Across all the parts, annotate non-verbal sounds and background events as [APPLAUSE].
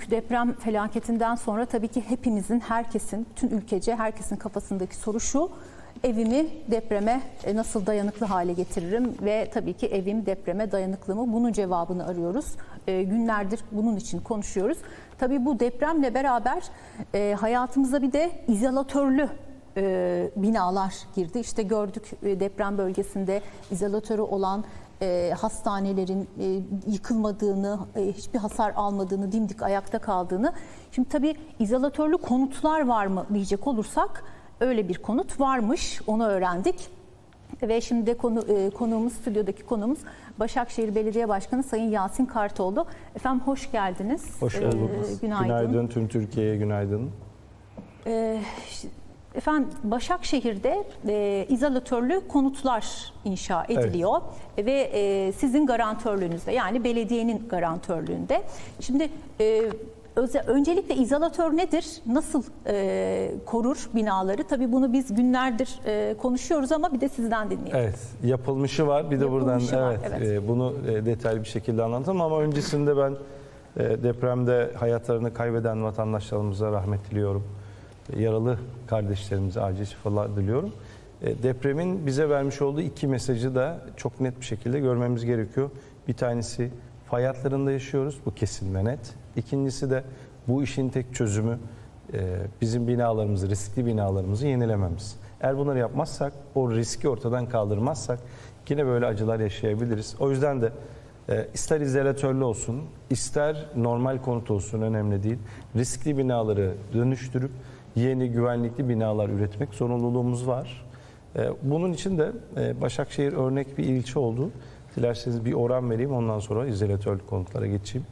büyük deprem felaketinden sonra tabii ki hepimizin, herkesin, tüm ülkece herkesin kafasındaki soru şu. Evimi depreme e, nasıl dayanıklı hale getiririm ve tabii ki evim depreme dayanıklı mı? Bunun cevabını arıyoruz. E, günlerdir bunun için konuşuyoruz. Tabii bu depremle beraber e, hayatımıza bir de izolatörlü e, binalar girdi. İşte gördük e, deprem bölgesinde izolatörü olan e, hastanelerin e, yıkılmadığını, e, hiçbir hasar almadığını, dimdik ayakta kaldığını. Şimdi tabii izolatörlü konutlar var mı diyecek olursak öyle bir konut varmış. Onu öğrendik. Ve şimdi de konu, e, konuğumuz, stüdyodaki konuğumuz Başakşehir Belediye Başkanı Sayın Yasin Kartoğlu. Efendim hoş geldiniz. Hoş E, bulduk. günaydın. günaydın. Tüm Türkiye'ye günaydın. Ee, Efendim Başakşehir'de e, izolatörlü konutlar inşa ediliyor ve e, sizin garantörlüğünüzde yani belediyenin garantörlüğünde. Şimdi e, öze- öncelikle izolatör nedir? Nasıl e, korur binaları? Tabii bunu biz günlerdir e, konuşuyoruz ama bir de sizden dinleyelim. Evet, yapılmışı var. Bir de buradan Yapılmışı var, evet, evet. e, bunu e, detaylı bir şekilde anlatalım ama öncesinde ben e, depremde hayatlarını kaybeden vatandaşlarımıza rahmet diliyorum. Yaralı kardeşlerimize acil şifalar diliyorum. E, Depremin bize vermiş olduğu iki mesajı da çok net bir şekilde görmemiz gerekiyor. Bir tanesi fay hatlarında yaşıyoruz. Bu kesin ve net. İkincisi de bu işin tek çözümü e, bizim binalarımızı, riskli binalarımızı yenilememiz. Eğer bunları yapmazsak, o riski ortadan kaldırmazsak yine böyle acılar yaşayabiliriz. O yüzden de e, ister izolatörlü olsun, ister normal konut olsun önemli değil. Riskli binaları dönüştürüp yeni güvenlikli binalar üretmek zorunluluğumuz var. E, Bunun için de e, Başakşehir örnek bir ilçe oldu. Dilerseniz bir oran vereyim ondan sonra izolatörlü konutlara geçeyim.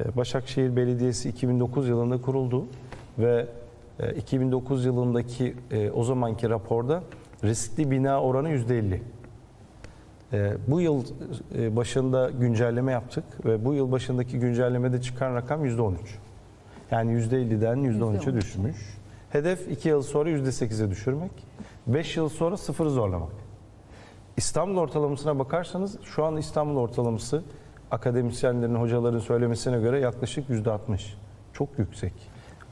E, Başakşehir Belediyesi 2009 yılında kuruldu ve e, 2009 yılındaki o zamanki raporda riskli bina oranı %50. E, Bu yıl başında güncelleme yaptık ve bu yıl başındaki güncellemede çıkan rakam %13. Yani %50'den %13'e %13. düşmüş. Hedef 2 yıl sonra %8'e düşürmek. 5 yıl sonra sıfırı zorlamak. İstanbul ortalamasına bakarsanız şu an İstanbul ortalaması akademisyenlerin, hocaların söylemesine göre yaklaşık %60. Çok yüksek.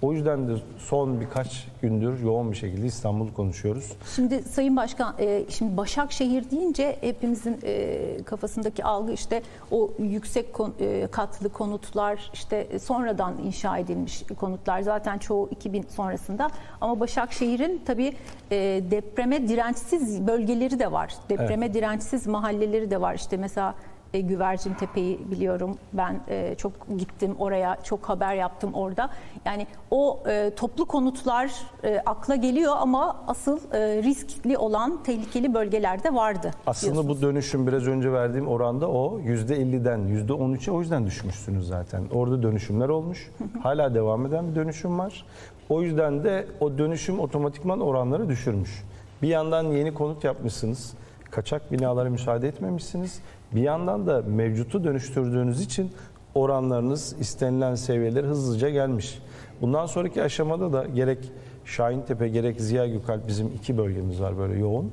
O yüzden de son birkaç gündür yoğun bir şekilde İstanbul konuşuyoruz. Şimdi Sayın Başkan, e, şimdi Başakşehir deyince hepimizin e, kafasındaki algı işte o yüksek kon- e, katlı konutlar, işte sonradan inşa edilmiş konutlar zaten çoğu 2000 sonrasında. Ama Başakşehir'in tabii e, depreme dirençsiz bölgeleri de var. Depreme dirençsiz mahalleleri de var. İşte mesela e, Güvercin Tepe'yi biliyorum. Ben e, çok gittim oraya, çok haber yaptım orada. Yani o e, toplu konutlar e, akla geliyor ama asıl e, riskli olan tehlikeli bölgelerde vardı. Aslında diyorsunuz. bu dönüşüm biraz önce verdiğim oranda o %50'den %13'e o yüzden düşmüşsünüz zaten. Orada dönüşümler olmuş. Hala devam eden bir dönüşüm var. O yüzden de o dönüşüm otomatikman oranları düşürmüş. Bir yandan yeni konut yapmışsınız. Kaçak binalara müsaade etmemişsiniz. Bir yandan da mevcutu dönüştürdüğünüz için oranlarınız istenilen seviyelere hızlıca gelmiş. Bundan sonraki aşamada da gerek Şahintepe gerek Ziya Gökalp bizim iki bölgemiz var böyle yoğun.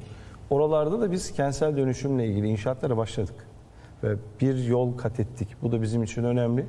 Oralarda da biz kentsel dönüşümle ilgili inşaatlara başladık. Ve bir yol kat ettik. Bu da bizim için önemli.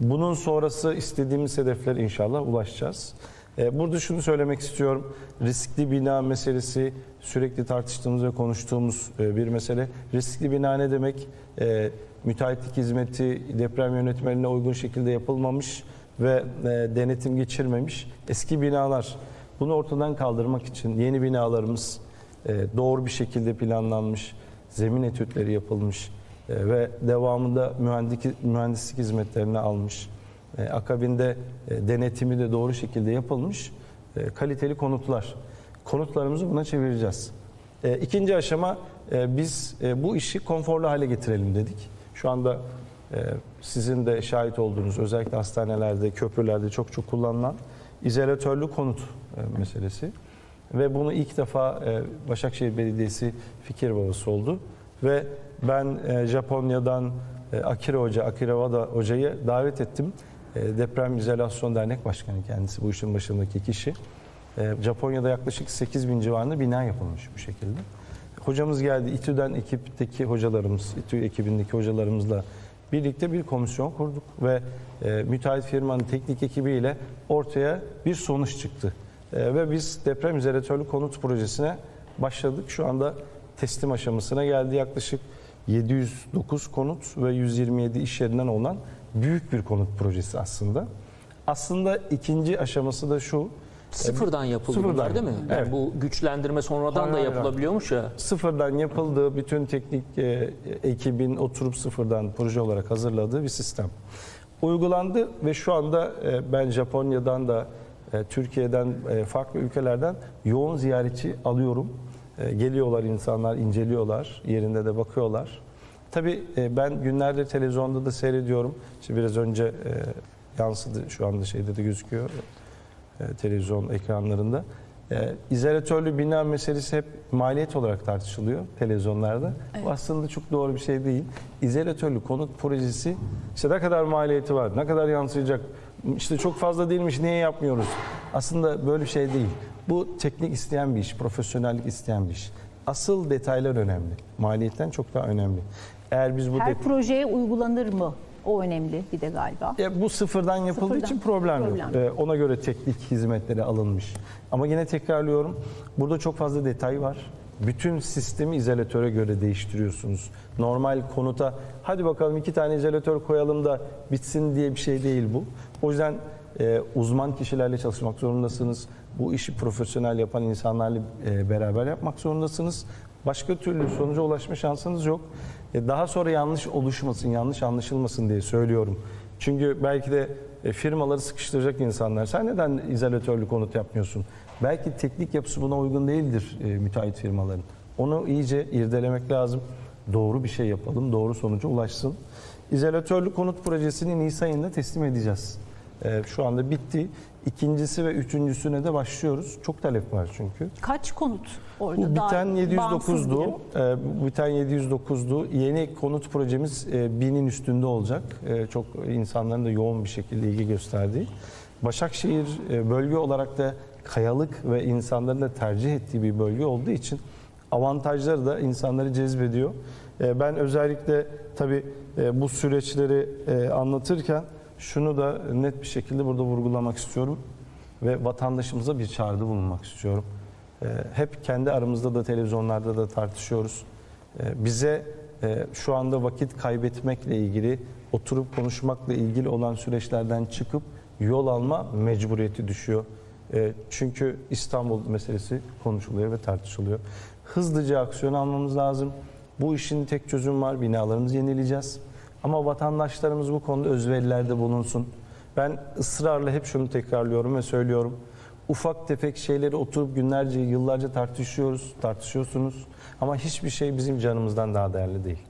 Bunun sonrası istediğimiz hedeflere inşallah ulaşacağız. Ee, Burada şunu söylemek istiyorum. Riskli bina meselesi sürekli tartıştığımız ve konuştuğumuz e, bir mesele. Riskli bina ne demek? Ee, Müteahhitlik hizmeti deprem yönetmeliğine uygun şekilde yapılmamış ve e, denetim geçirmemiş eski binalar. Bunu ortadan kaldırmak için yeni binalarımız e, doğru bir şekilde planlanmış, zemin etütleri yapılmış ve devamında mühendislik hizmetlerini almış. E, Akabinde e, denetimi de doğru şekilde yapılmış e, kaliteli konutlar. Konutlarımızı buna çevireceğiz. E, İkinci aşama biz bu işi konforlu hale getirelim dedik. Şu anda sizin de şahit olduğunuz özellikle hastanelerde, köprülerde çok çok kullanılan izolatörlü konut meselesi. Ve bunu ilk defa Başakşehir Belediyesi fikir babası oldu. Ve ben Japonya'dan Akira Hoca, Akira Wada Hoca'yı davet ettim. E, Deprem İzolasyon Dernek Başkanı kendisi bu işin başındaki kişi. E, Japonya'da yaklaşık 8 bin civarında bina yapılmış bu şekilde. Hocamız geldi. İTÜ'den ekipteki hocalarımız, İTÜ ekibindeki hocalarımızla birlikte bir komisyon kurduk ve e, müteahhit firmanın teknik ekibiyle ortaya bir sonuç çıktı. E, ve biz deprem izolatörlü konut projesine başladık. Şu anda teslim aşamasına geldi yaklaşık 709 konut ve 127 iş yerinden olan büyük bir konut projesi aslında. Aslında ikinci aşaması da şu. Sıfırdan yapıldı Sıfırdan. bunlar değil mi? Yani Evet. bu güçlendirme sonradan Hayır, da yapılabiliyormuş ya. sıfırdan yapıldığı, bütün teknik e, ekibin oturup sıfırdan proje olarak hazırladığı bir sistem. Uygulandı ve şu anda e, ben Japonya'dan da e, Türkiye'den e, farklı ülkelerden yoğun ziyaretçi alıyorum. E, geliyorlar insanlar, inceliyorlar, yerinde de bakıyorlar. Tabii e, ben günlerdir televizyonda da seyrediyorum. İşte biraz önce e, yansıdı, şu anda şeyde de gözüküyor e, televizyon ekranlarında. İzolatörlü bina meselesi hep maliyet olarak tartışılıyor televizyonlarda. Bu aslında çok doğru bir şey değil. İzolatörlü konut projesi işte ne kadar maliyeti var, ne kadar yansıyacak, işte çok fazla değilmiş niye yapmıyoruz? Aslında böyle bir şey değil. Bu teknik isteyen bir iş, profesyonellik isteyen bir iş. Asıl detaylar önemli. Maliyetten çok daha önemli. Eğer biz bu Her det- projeye uygulanır mı? O önemli bir de galiba. ya bu sıfırdan yapıldığı Sıfırdan. için problem, Problem yok. Ee, ona göre teknik hizmetleri alınmış. Ama yine tekrarlıyorum. Burada çok fazla detay var. Bütün sistemi izolatöre göre değiştiriyorsunuz. Normal konuta hadi bakalım iki tane izolatör koyalım da bitsin diye bir şey değil bu. O yüzden e, uzman kişilerle çalışmak zorundasınız. Bu işi profesyonel yapan insanlarla e, beraber yapmak zorundasınız. Başka türlü sonuca ulaşma şansınız yok. E, Daha sonra yanlış oluşmasın, yanlış anlaşılmasın diye söylüyorum. Çünkü belki de e, firmaları sıkıştıracak insanlar. Sen neden izolatörlü konut yapmıyorsun? Belki teknik yapısı buna uygun değildir e, müteahhit firmaların. Onu iyice irdelemek lazım. Doğru bir şey yapalım, doğru sonuca ulaşsın. İzolatörlü konut projesini Nisan ayında teslim edeceğiz. E, Şu anda bitti. İkincisi ve üçüncüsüne de başlıyoruz. Çok talep var çünkü. Kaç konut orada? Bu biten bağımsız 709'du. birim. Ee, bu biten 709'du. Yeni konut projemiz e, binin üstünde olacak. E, çok insanların da yoğun bir şekilde ilgi gösterdiği. Başakşehir e, bölge olarak da kayalık ve insanların da tercih ettiği bir bölge olduğu için avantajları da insanları cezbediyor. E, ben özellikle tabii e, bu süreçleri e, anlatırken şunu da net bir şekilde burada vurgulamak istiyorum ve vatandaşımıza bir çağrıda bulunmak istiyorum. Ee, Hep kendi aramızda da televizyonlarda da tartışıyoruz. Ee, Bize e, şu anda vakit kaybetmekle ilgili, oturup konuşmakla ilgili olan süreçlerden çıkıp yol alma mecburiyeti düşüyor. Ee, Çünkü İstanbul meselesi konuşuluyor ve tartışılıyor. Hızlıca aksiyon almamız lazım. Bu işin tek çözüm var, binalarımızı yenileyeceğiz. Ama vatandaşlarımız bu konuda özverilerde bulunsun. Ben ısrarla hep şunu tekrarlıyorum ve söylüyorum. Ufak tefek şeyleri oturup günlerce, yıllarca tartışıyoruz, tartışıyorsunuz. Ama hiçbir şey bizim canımızdan daha değerli değil.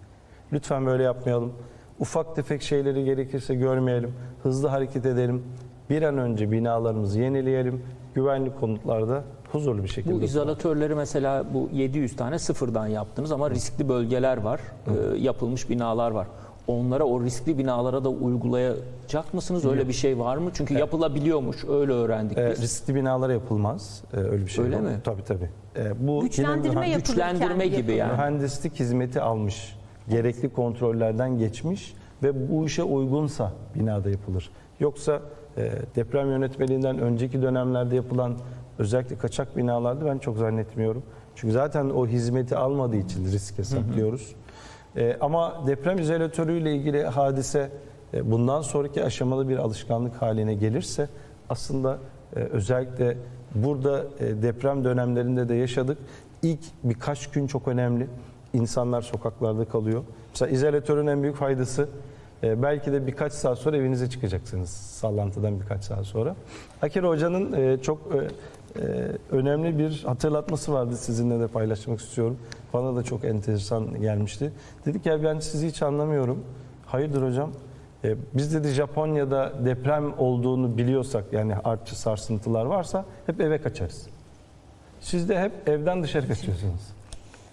Lütfen böyle yapmayalım. Ufak tefek şeyleri gerekirse görmeyelim. Hızlı hareket edelim. Bir an önce binalarımızı yenileyelim. Güvenli konutlarda huzurlu bir şekilde. Bu izolatörleri mesela bu 700 tane sıfırdan yaptınız ama riskli bölgeler var, e, yapılmış binalar var. Onlara o riskli binalara da uygulayacak mısınız? Öyle bir şey var mı? Çünkü yapılabiliyormuş. Öyle öğrendik Ee, biz. riskli binalara yapılmaz. Ee, öyle bir şey Öyle yok. mi? Tabii tabii. Ee, bu Güçlendirme yine- yapılırken güçlendirme gibi yapılır. yani. mühendislik hizmeti almış, gerekli kontrollerden geçmiş ve bu işe uygunsa binada yapılır. Yoksa e, deprem yönetmeliğinden önceki dönemlerde yapılan özellikle kaçak binalarda ben çok zannetmiyorum. Çünkü zaten o hizmeti almadığı için risk hesaplıyoruz. E, ama deprem izolatörüyle ilgili hadise e, bundan sonraki aşamalı bir alışkanlık haline gelirse aslında e, özellikle burada e, deprem dönemlerinde de yaşadık. İlk birkaç gün çok önemli. İnsanlar sokaklarda kalıyor. Mesela izolatörün en büyük faydası e, belki de birkaç saat sonra evinize çıkacaksınız sallantıdan birkaç saat sonra. Akir Hoca'nın e, çok e, e, önemli bir hatırlatması vardı sizinle de paylaşmak istiyorum. Bana da çok enteresan gelmişti. Dedik ya ben sizi hiç anlamıyorum. Hayırdır hocam? E, biz dedi Japonya'da deprem olduğunu biliyorsak yani artçı sarsıntılar varsa hep eve kaçarız. Siz de hep evden dışarı kaçıyorsunuz.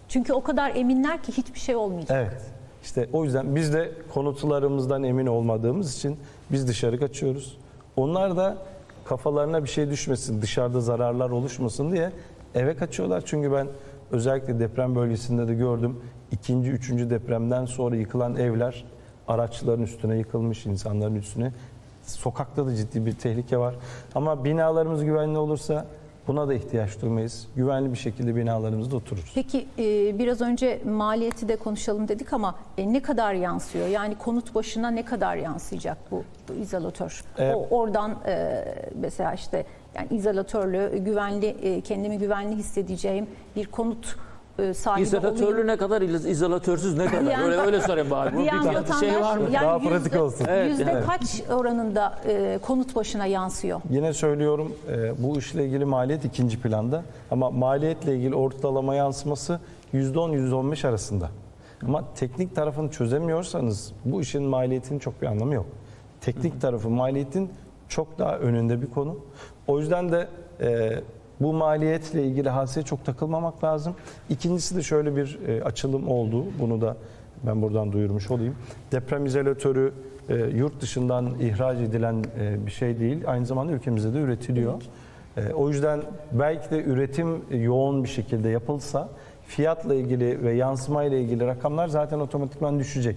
Çünkü o kadar eminler ki hiçbir şey olmayacak. Evet. İşte o yüzden biz de konutlarımızdan emin olmadığımız için biz dışarı kaçıyoruz. Onlar da kafalarına bir şey düşmesin, dışarıda zararlar oluşmasın diye eve kaçıyorlar. Çünkü ben özellikle deprem bölgesinde de gördüm. ikinci, üçüncü depremden sonra yıkılan evler araçların üstüne yıkılmış, insanların üstüne. Sokakta da ciddi bir tehlike var. Ama binalarımız güvenli olursa buna da ihtiyaç duymayız. Güvenli bir şekilde binalarımızda otururuz. Peki e, biraz önce maliyeti de konuşalım dedik ama e, ne kadar yansıyor? Yani konut başına ne kadar yansıyacak bu, bu izolatör? E, o oradan e, mesela işte yani izolatörlü, güvenli, e, kendimi güvenli hissedeceğim bir konut e, sahibi İzolatörlü olayım. ne kadar, iz- izolatörsüz ne kadar? Diyen- öyle öyle sorayım bari. Bunun Diyen bir tane şey vatandaş, var mı? yani Daha pratik yüzde- olsun. Evet, yüzde evet. kaç oranında e, konut başına yansıyor? Yine söylüyorum e, bu işle ilgili maliyet ikinci planda ama maliyetle ilgili ortalama yansıması %10-%15 arasında. Ama teknik tarafını çözemiyorsanız bu işin maliyetinin çok bir anlamı yok. Teknik tarafı maliyetin çok daha önünde bir konu. O yüzden de e, bu maliyetle ilgili hadiseye çok takılmamak lazım. İkincisi de şöyle bir e, açılım oldu. Bunu da ben buradan duyurmuş olayım. Deprem izolatörü e, yurt dışından ihraç edilen e, bir şey değil. Aynı zamanda ülkemizde de üretiliyor. E, o yüzden belki de üretim yoğun bir şekilde yapılsa fiyatla ilgili ve yansıma ile ilgili rakamlar zaten otomatikman düşecek.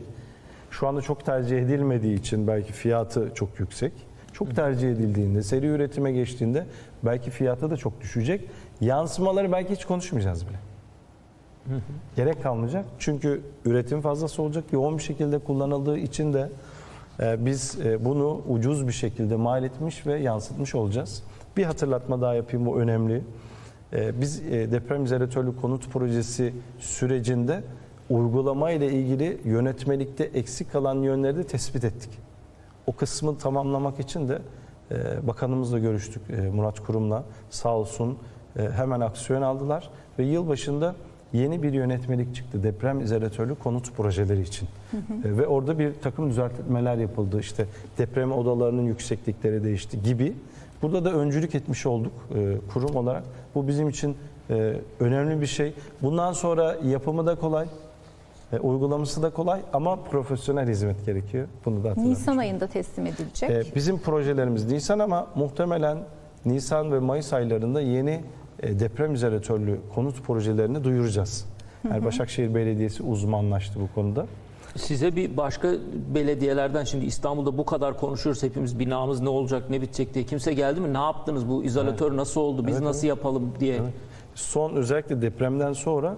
Şu anda çok tercih edilmediği için belki fiyatı çok yüksek. Çok tercih edildiğinde, seri üretime geçtiğinde belki fiyatı da çok düşecek. Yansımaları belki hiç konuşmayacağız bile. Gerek kalmayacak. Çünkü üretim fazlası olacak. Yoğun bir şekilde kullanıldığı için de e, biz e, bunu ucuz bir şekilde mal etmiş ve yansıtmış olacağız. Bir hatırlatma daha yapayım bu önemli. E, Biz e, deprem izolatörlü konut projesi sürecinde uygulama ile ilgili yönetmelikte eksik kalan yönleri de tespit ettik. O kısmı tamamlamak için de e, bakanımızla görüştük e, Murat Kurum'la sağ olsun e, hemen aksiyon aldılar ve yıl başında yeni bir yönetmelik çıktı deprem izolatörlü konut projeleri için. E, ve orada bir takım düzeltmeler yapıldı. İşte deprem odalarının yükseklikleri değişti gibi. Burada da öncülük etmiş olduk e, kurum olarak. Bu bizim için e, önemli bir şey. Bundan sonra yapımı da kolay. E, uygulaması da kolay ama profesyonel hizmet gerekiyor. Bunu da Nisan ayında teslim edilecek. ee, bizim projelerimiz Nisan ama muhtemelen Nisan ve Mayıs aylarında yeni e, deprem izolatörlü konut projelerini duyuracağız. Yani Başakşehir Belediyesi uzmanlaştı bu konuda. Size bir başka belediyelerden şimdi İstanbul'da bu kadar konuşuyoruz hepimiz binamız ne olacak ne bitecek diye. Kimse geldi mi? Ne yaptınız bu izolatör nasıl oldu? Biz Evet, nasıl yapalım diye. Son özellikle depremden sonra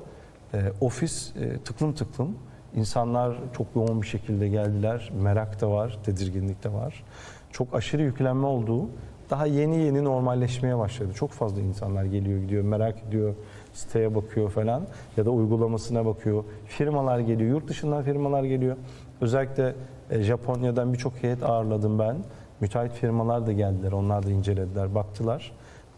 e, ofis e, tıklım tıklım. İnsanlar çok yoğun bir şekilde geldiler. Merak da var, tedirginlik de var. Çok aşırı yüklenme olduğu daha yeni yeni normalleşmeye başladı. Çok fazla insanlar geliyor gidiyor, merak ediyor, siteye bakıyor falan ya da uygulamasına bakıyor. Firmalar geliyor, yurt dışından firmalar geliyor. Özellikle e, Japonya'dan birçok heyet ağırladım ben. Müteahhit firmalar da geldiler, onlar da incelediler, baktılar.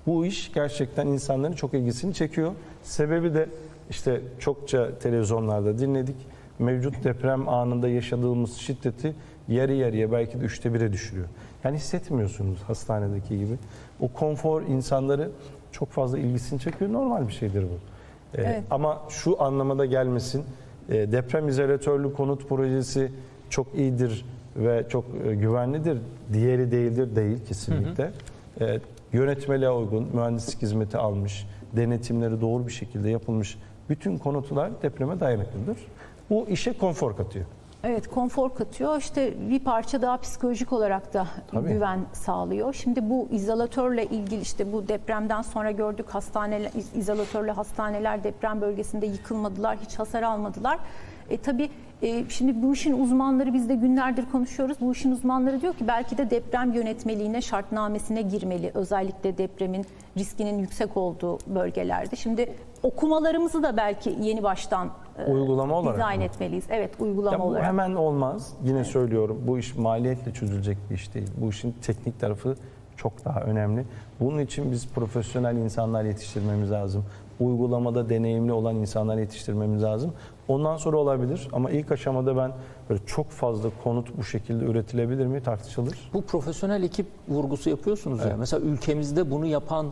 Bu iş gerçekten insanların çok ilgisini çekiyor. Sebebi de işte çokça televizyonlarda dinledik. Mevcut deprem anında yaşadığımız şiddeti yarı yarıya belki de üçte bire düşürüyor. Yani hissetmiyorsunuz hastanedeki gibi. O konfor insanları çok fazla ilgisini çekiyor. Normal bir şeydir bu. Ee, Evet. Ama şu anlamada gelmesin. e, deprem izolatörlü konut projesi çok iyidir ve çok e, güvenlidir. Diğeri değildir değil kesinlikle. E, yönetmeliğe uygun, mühendislik hizmeti almış, denetimleri doğru bir şekilde yapılmış bütün konutlar depreme dayanıklıdır. Bu işe konfor katıyor. Evet konfor katıyor. İşte bir parça daha psikolojik olarak da Tabii. güven sağlıyor. Şimdi bu izolatörle ilgili işte bu depremden sonra gördük hastaneler izolatörlü hastaneler deprem bölgesinde yıkılmadılar, hiç hasar almadılar. E tabii e, şimdi bu işin uzmanları biz de günlerdir konuşuyoruz. Bu işin uzmanları diyor ki belki de deprem yönetmeliğine, şartnamesine girmeli. Özellikle depremin riskinin yüksek olduğu bölgelerde. Şimdi okumalarımızı da belki yeni baştan e, Uygulama olarak dizayn mı? etmeliyiz. Evet, uygulama Ya bu olarak. hemen olmaz. Yine söylüyorum bu iş maliyetle çözülecek bir iş değil. Bu işin teknik tarafı çok daha önemli. Bunun için biz profesyonel insanlar yetiştirmemiz lazım. Uygulamada deneyimli olan insanlar yetiştirmemiz lazım. Ondan sonra olabilir ama ilk aşamada ben böyle çok fazla konut bu şekilde üretilebilir mi tartışılır. Bu profesyonel ekip vurgusu yapıyorsunuz ya. Mesela ülkemizde bunu yapan e,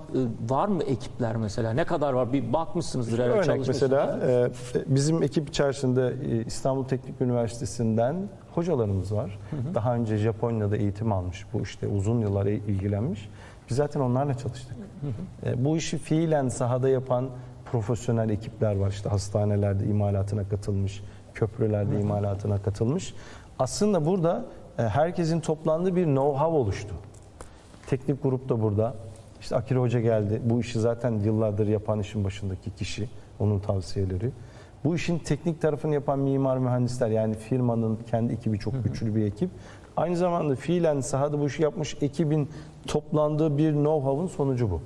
var mı ekipler mesela? Ne kadar var? Bir bakmışsınızdır herhalde Örnek mesela e, bizim ekip içerisinde e, İstanbul Teknik Üniversitesi'nden hocalarımız var. Daha önce Japonya'da eğitim almış, bu işte uzun yıllar il- ilgilenmiş. Biz zaten onlarla çalıştık. E, Bu işi fiilen sahada yapan profesyonel ekipler var. İşte hastanelerde imalatına katılmış, köprülerde imalatına katılmış. Aslında burada e, herkesin toplandığı bir know-how oluştu. Teknik grup da burada. İşte Akil Hoca geldi. Bu işi zaten yıllardır yapan işin başındaki kişi. Onun tavsiyeleri. Bu işin teknik tarafını yapan mimar mühendisler yani firmanın kendi ekibi çok güçlü bir ekip. Aynı zamanda fiilen sahada bu işi yapmış ekibin toplandığı bir know-how'un sonucu bu.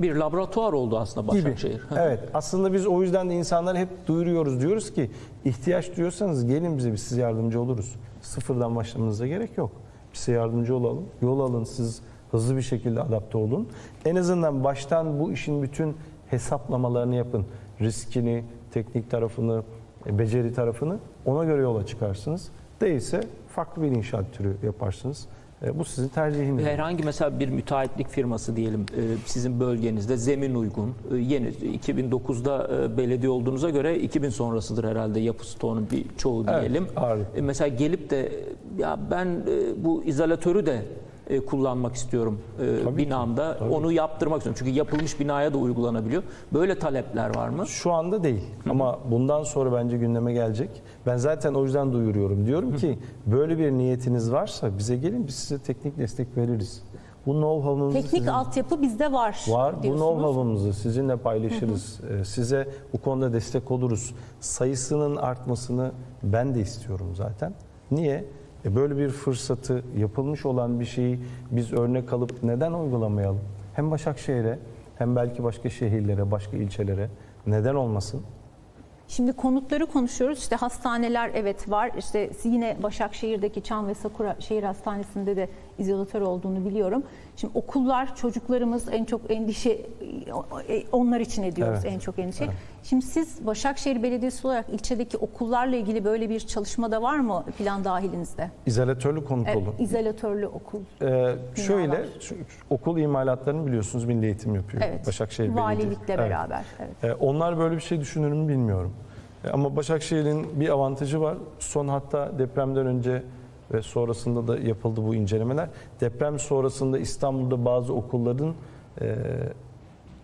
Bir laboratuvar oldu aslında gibi. Başakşehir. evet. Aslında biz o yüzden de insanlara hep duyuruyoruz. Diyoruz ki ihtiyaç duyuyorsanız gelin bize biz size yardımcı oluruz. Sıfırdan başlamanıza gerek yok. Biz size yardımcı olalım. Yol alın siz hızlı bir şekilde adapte olun. En azından baştan bu işin bütün hesaplamalarını yapın. Riskini, teknik tarafını, e, beceri tarafını ona göre yola çıkarsınız. Değilse farklı bir inşaat türü yaparsınız. E, Bu sizin tercihiniz. Herhangi mesela bir müteahhitlik firması diyelim e, sizin bölgenizde zemin uygun e, yeni 2009'da e, belediye olduğunuza göre 2000 sonrasıdır herhalde yapı stoğunun bir çoğu Evet, diyelim. ağırlık. E, Mesela gelip de ya ben bu izolatörü de e, kullanmak istiyorum e, Tabii ki, binamda. tabii. Onu yaptırmak istiyorum. Çünkü yapılmış binaya da uygulanabiliyor. Böyle talepler var mı? Şu anda değil ama bundan sonra bence gündeme gelecek. Ben zaten o yüzden duyuruyorum. Diyorum ki böyle bir niyetiniz varsa bize gelin biz size teknik destek veririz. Bu know-how'ımızı Teknik sizin- altyapı bizde var, var. Bu know-how'ımızı sizinle paylaşırız. Ee, Size bu konuda destek oluruz. Sayısının artmasını ben de istiyorum zaten. Niye? E böyle bir fırsatı, yapılmış olan bir şeyi biz örnek alıp neden uygulamayalım? Hem Başakşehir'e hem belki başka şehirlere, başka ilçelere neden olmasın? Şimdi konutları konuşuyoruz. İşte hastaneler evet var. İşte yine Başakşehir'deki Çam ve Sakura Şehir Hastanesi'nde de izolatör olduğunu biliyorum. Şimdi okullar, çocuklarımız en çok endişe e, onlar için ediyoruz Evet. en çok endişe. Şimdi siz Başakşehir Belediyesi olarak ilçedeki okullarla ilgili böyle bir çalışma da var mı plan dahilinizde? İzolatörlü konut Evet, olun. izolatörlü okul. Ee, şöyle, Binalar. okul imalatlarını biliyorsunuz Milli Eğitim yapıyor. Evet. Başakşehir Belediyesi. Valilikle Evet. beraber. Evet. Ee, onlar böyle bir şey düşünür mü bilmiyorum. Ee, ama Başakşehir'in bir avantajı var. Son hatta depremden önce ve sonrasında da yapıldı bu incelemeler. Deprem sonrasında İstanbul'da bazı okulların e,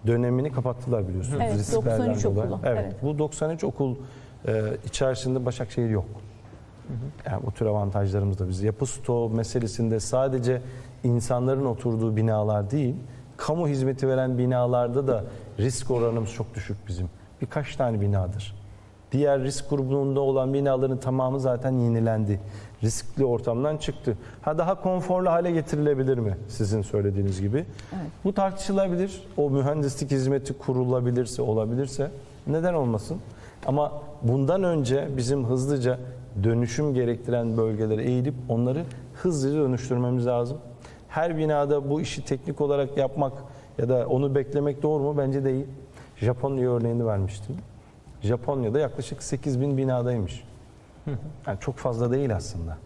dönemini kapattılar biliyorsunuz. Evet, risklerden 93 dolayı. okulu, Evet, evet. Bu 93 okul e, içerisinde Başakşehir yok. Yani bu tür avantajlarımız da biz. Yapı stoğu meselesinde sadece insanların oturduğu binalar değil, kamu hizmeti veren binalarda da risk oranımız çok düşük bizim. Birkaç tane binadır. Diğer risk grubunda olan binaların tamamı zaten yenilendi. Riskli ortamdan çıktı. Ha daha konforlu hale getirilebilir mi sizin söylediğiniz gibi? Bu tartışılabilir. O mühendislik hizmeti kurulabilirse, olabilirse neden olmasın? Ama bundan önce bizim hızlıca dönüşüm gerektiren bölgelere eğilip onları hızlıca dönüştürmemiz lazım. Her binada bu işi teknik olarak yapmak ya da onu beklemek doğru mu? Bence değil. Japonya örneğini vermiştim. Japonya'da yaklaşık 8 bin binadaymış. Yani çok fazla değil aslında.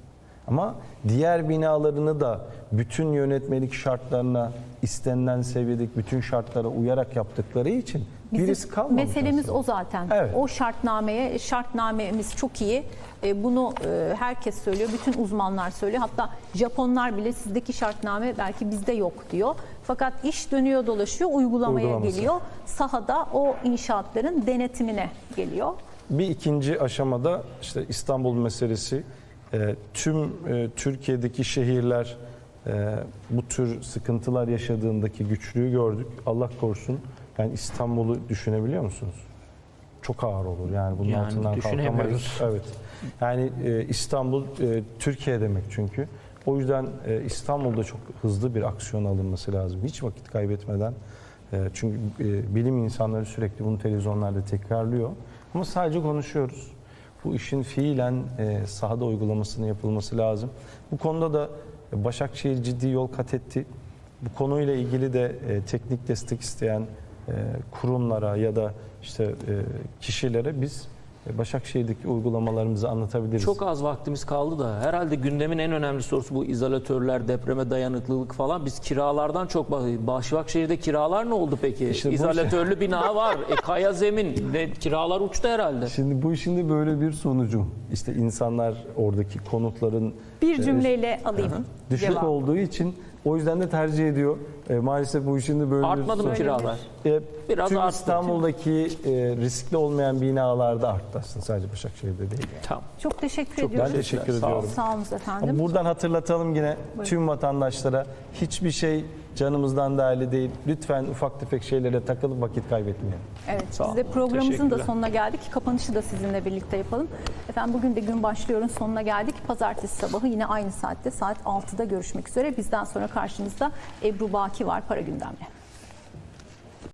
Ama diğer binalarını da bütün yönetmelik şartlarına, istenilen seviyedeki bütün şartlara uyarak yaptıkları için Bizim risk kalmamış Meselemiz aslında. o zaten. Evet. O şartnameye, şartnamemiz çok iyi. E, Bunu e, herkes söylüyor, bütün uzmanlar söylüyor. Hatta Japonlar bile sizdeki şartname belki bizde yok diyor. Fakat iş dönüyor dolaşıyor, uygulamaya Uygulaması. geliyor. Sahada o inşaatların denetimine geliyor. Bir ikinci aşamada işte İstanbul meselesi e, tüm e, Türkiye'deki şehirler e, bu tür sıkıntılar yaşadığındaki güçlüğü gördük. Allah korusun. Yani İstanbul'u düşünebiliyor musunuz? Çok ağır olur yani bunun Yani altından kalkamayız. Evet. Yani e, İstanbul e, Türkiye demek çünkü. O yüzden e, İstanbul'da çok hızlı bir aksiyon alınması lazım. Hiç vakit kaybetmeden. E, çünkü e, bilim insanları sürekli bunu televizyonlarda tekrarlıyor. Ama sadece konuşuyoruz. Bu işin fiilen e, sahada uygulamasının yapılması lazım. Bu konuda da Başakşehir ciddi yol kat etti. Bu konuyla ilgili de e, teknik destek isteyen kurumlara ya da işte e, kişilere biz e, Başakşehir'deki uygulamalarımızı anlatabiliriz. Çok az vaktimiz kaldı da herhalde gündemin en önemli sorusu bu izolatörler, depreme dayanıklılık falan. Biz kiralardan çok. Başakşehir'de kiralar ne oldu peki? İşte İzolatörlü [LAUGHS] bina var. E, kaya zemin. Ne, kiralar uçtu herhalde. Şimdi bu işin de böyle bir sonucu. İşte insanlar oradaki konutların Bir cümleyle alayım. düşük cevabı. olduğu için O yüzden de tercih ediyor. E, maalesef bu işin de böyle bir Artmadı mı kiralar? E, Biraz tüm arttı. İstanbul'daki e, riskli olmayan binalarda arttı aslında sadece Başakşehir'de değil. Tamam. Çok teşekkür Çok ediyoruz. ben teşekkür Sağ ediyorum. Sağ olun efendim. Ama Buradan hatırlatalım yine tüm vatandaşlara hiçbir şey canımızdan değerli değil. Lütfen ufak tefek şeylere takılıp vakit kaybetmeyelim. Evet, Sağ biz de olun. programımızın da sonuna geldik. Kapanışı da sizinle birlikte yapalım. Efendim bugün de gün başlıyorun sonuna geldik. Pazartesi sabahı yine aynı saatte saat 6'da görüşmek üzere. Bizden sonra karşınızda Ebru Baki var para gündemle.